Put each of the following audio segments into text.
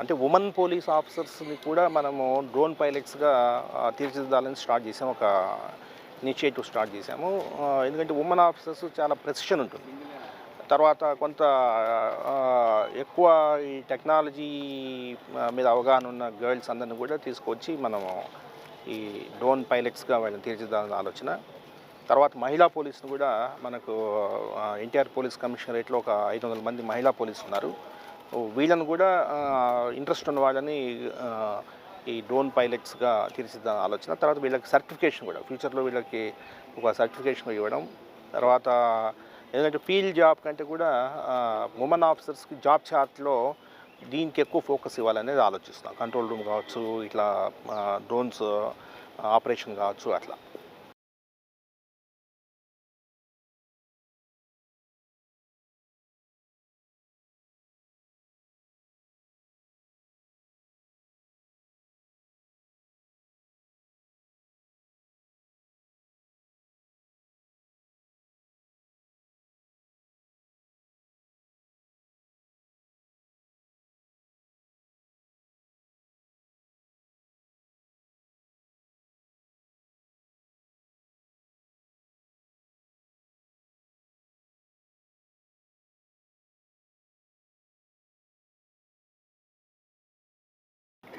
అంటే women police ఆఫీసర్స్ని కూడా మనము డ్రోన్ పైలట్స్గా తీర్చిదిద్దాలని స్టార్ట్ చేసాము. ఒక ఇనిషియేటివ్ స్టార్ట్ చేసాము. ఎందుకంటే ఉమెన్ ఆఫీసర్స్ చాలా ప్రెసిషన్ ఉంటుంది. తర్వాత కొంత ఎక్కువ ఈ టెక్నాలజీ మీద అవగాహన ఉన్న గర్ల్స్ అందరిని కూడా తీసుకొచ్చి మనము ఈ డ్రోన్ పైలట్స్గా వాళ్ళని తీర్చిదిద్దాలని ఆలోచన. తర్వాత మహిళా పోలీసును కూడా మనకు ఎన్టీఆర్ పోలీస్ కమిషనరేట్లో ఒక ఐదు వందల మంది మహిళా పోలీసు ఉన్నారు. వీళ్ళను కూడా ఇంట్రెస్ట్ ఉన్న వాళ్ళని ఈ డ్రోన్ పైలట్స్గా తీర్చిదిద్దాలని ఆలోచన. తర్వాత వీళ్ళకి సర్టిఫికేషన్ కూడా ఫ్యూచర్లో వీళ్ళకి ఒక సర్టిఫికేషన్ ఇవ్వడం. తర్వాత ఎందుకంటే ఫీల్డ్ జాబ్ కంటే కూడా ఉమెన్ ఆఫీసర్స్కి జాబ్ చార్ట్లో దీనికి ఎక్కువ ఫోకస్ ఇవ్వాలనేది ఆలోచిస్తాం కంట్రోల్ రూమ్ కావచ్చు ఇట్లా డ్రోన్స్ ఆపరేషన్ కావచ్చు అట్లా.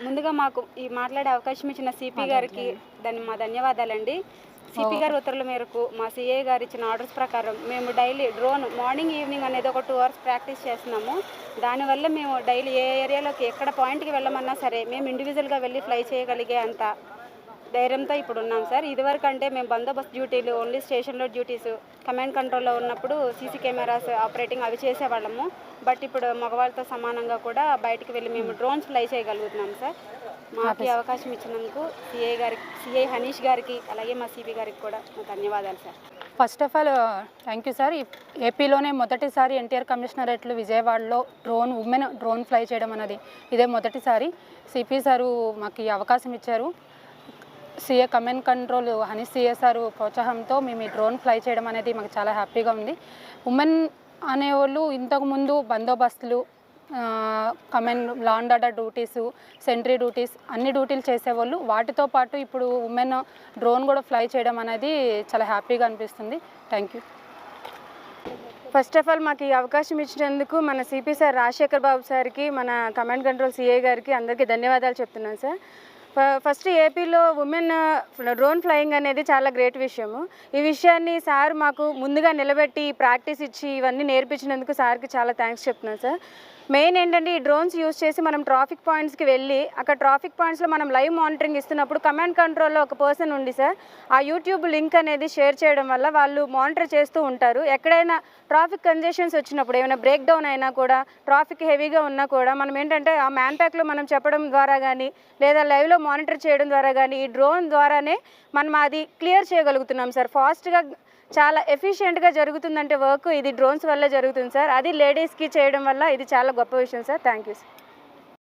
ముందుగా మాకు ఈ మాట్లాడే అవకాశం ఇచ్చిన సిపి గారికి దాన్ని మా ధన్యవాదాలండి. సిపి గారి ఉత్తర్వుల మేరకు మా సిఏ గారు ఇచ్చిన ఆర్డర్స్ ప్రకారం మేము డైలీ డ్రోన్ మార్నింగ్ ఈవినింగ్ అనేది ఒక టూ అవర్స్ ప్రాక్టీస్ చేస్తున్నాము. దానివల్ల మేము డైలీ ఏ ఏరియాలోకి ఎక్కడ పాయింట్కి వెళ్ళమన్నా సరే మేము ఇండివిజువల్గా వెళ్ళి ఫ్లై చేయగలిగే అంత ధైర్యంతో ఇప్పుడు ఉన్నాం సార్. ఇదివరకు అంటే మేము బందోబస్తు డ్యూటీలు ఓన్లీ స్టేషన్లో డ్యూటీస్ కమాండ్ కంట్రోల్లో ఉన్నప్పుడు సీసీ కెమెరాస్ ఆపరేటింగ్ అవి చేసేవాళ్ళము. బట్ ఇప్పుడు మగవాళ్ళతో సమానంగా కూడా బయటికి వెళ్ళి మేము డ్రోన్స్ ఫ్లై చేయగలుగుతున్నాం సార్. మాకు ఈ అవకాశం ఇచ్చినందుకు సిఐ గారికి సిఐ హనీష్ గారికి అలాగే మా సిపి గారికి కూడా ధన్యవాదాలు sir. First of all thank you sir ఏపీలోనే మొదటిసారి ఎన్టీఆర్ కమిషనరేట్లు విజయవాడలో డ్రోన్ ఉమెన్ డ్రోన్ ఫ్లై చేయడం అనేది ఇదే మొదటిసారి. సిపి సారు మాకు ఈ అవకాశం ఇచ్చారు. సీఏ కమాండ్ కంట్రోల్ హనీ సిఎస్ఆర్ ప్రోత్సాహంతో మేము ఈ డ్రోన్ ఫ్లై చేయడం అనేది మాకు చాలా హ్యాపీగా ఉంది. ఉమెన్ అనేవాళ్ళు ఇంతకుముందు బందోబస్తులు command law order duties sentry duties అన్ని డ్యూటీలు చేసేవాళ్ళు. వాటితో పాటు ఇప్పుడు ఉమెన్ డ్రోన్ కూడా ఫ్లై చేయడం అనేది చాలా హ్యాపీగా అనిపిస్తుంది. Thank you. First of all మాకు ఈ అవకాశం ఇచ్చినందుకు మన సిపి సార్ రాజశేఖర్ బాబు సార్కి మన కమాండ్ కంట్రోల్ సిఏ గారికి అందరికీ ధన్యవాదాలు చెప్తున్నాను సార్. ఫస్ట్ ఏపీలో ఉమెన్ డ్రోన్ ఫ్లయింగ్ అనేది చాలా గ్రేట్ విషయము. ఈ విషయాన్ని సార్ మాకు ముందుగా నిలబెట్టి ప్రాక్టీస్ ఇచ్చి ఇవన్నీ నేర్పించినందుకు సార్కి చాలా థ్యాంక్స్ చెప్తున్నాను సార్. మెయిన్ ఏంటంటే ఈ డ్రోన్స్ యూస్ చేసి మనం ట్రాఫిక్ పాయింట్స్కి వెళ్ళి అక్కడ ట్రాఫిక్ పాయింట్స్లో మనం లైవ్ మానిటరింగ్ ఇస్తున్నప్పుడు కమాండ్ కంట్రోల్లో ఒక పర్సన్ ఉంది సార్ ఆ యూట్యూబ్ లింక్ అనేది షేర్ చేయడం వల్ల వాళ్ళు మానిటర్ చేస్తూ ఉంటారు. ఎక్కడైనా ట్రాఫిక్ కంజెషన్స్ వచ్చినప్పుడు ఏమైనా బ్రేక్ డౌన్ అయినా కూడా ట్రాఫిక్ హెవీగా ఉన్నా కూడా మనం ఏంటంటే ఆ మ్యాన్ ప్యాక్లో మనం చెప్పడం ద్వారా కానీ లేదా లైవ్లో మానిటర్ చేయడం ద్వారా కానీ ఈ డ్రోన్ ద్వారానే మనం అది క్లియర్ చేయగలుగుతున్నాం సార్ ఫాస్ట్గా చాలా ఎఫిషియెంట్గా జరుగుతుందంటే వర్క్ ఇది డ్రోన్స్ వల్ల జరుగుతుంది సార్ అది లేడీస్కి చేయడం వల్ల ఇది చాలా గొప్ప విషయం సార్ థ్యాంక్ యూ సార్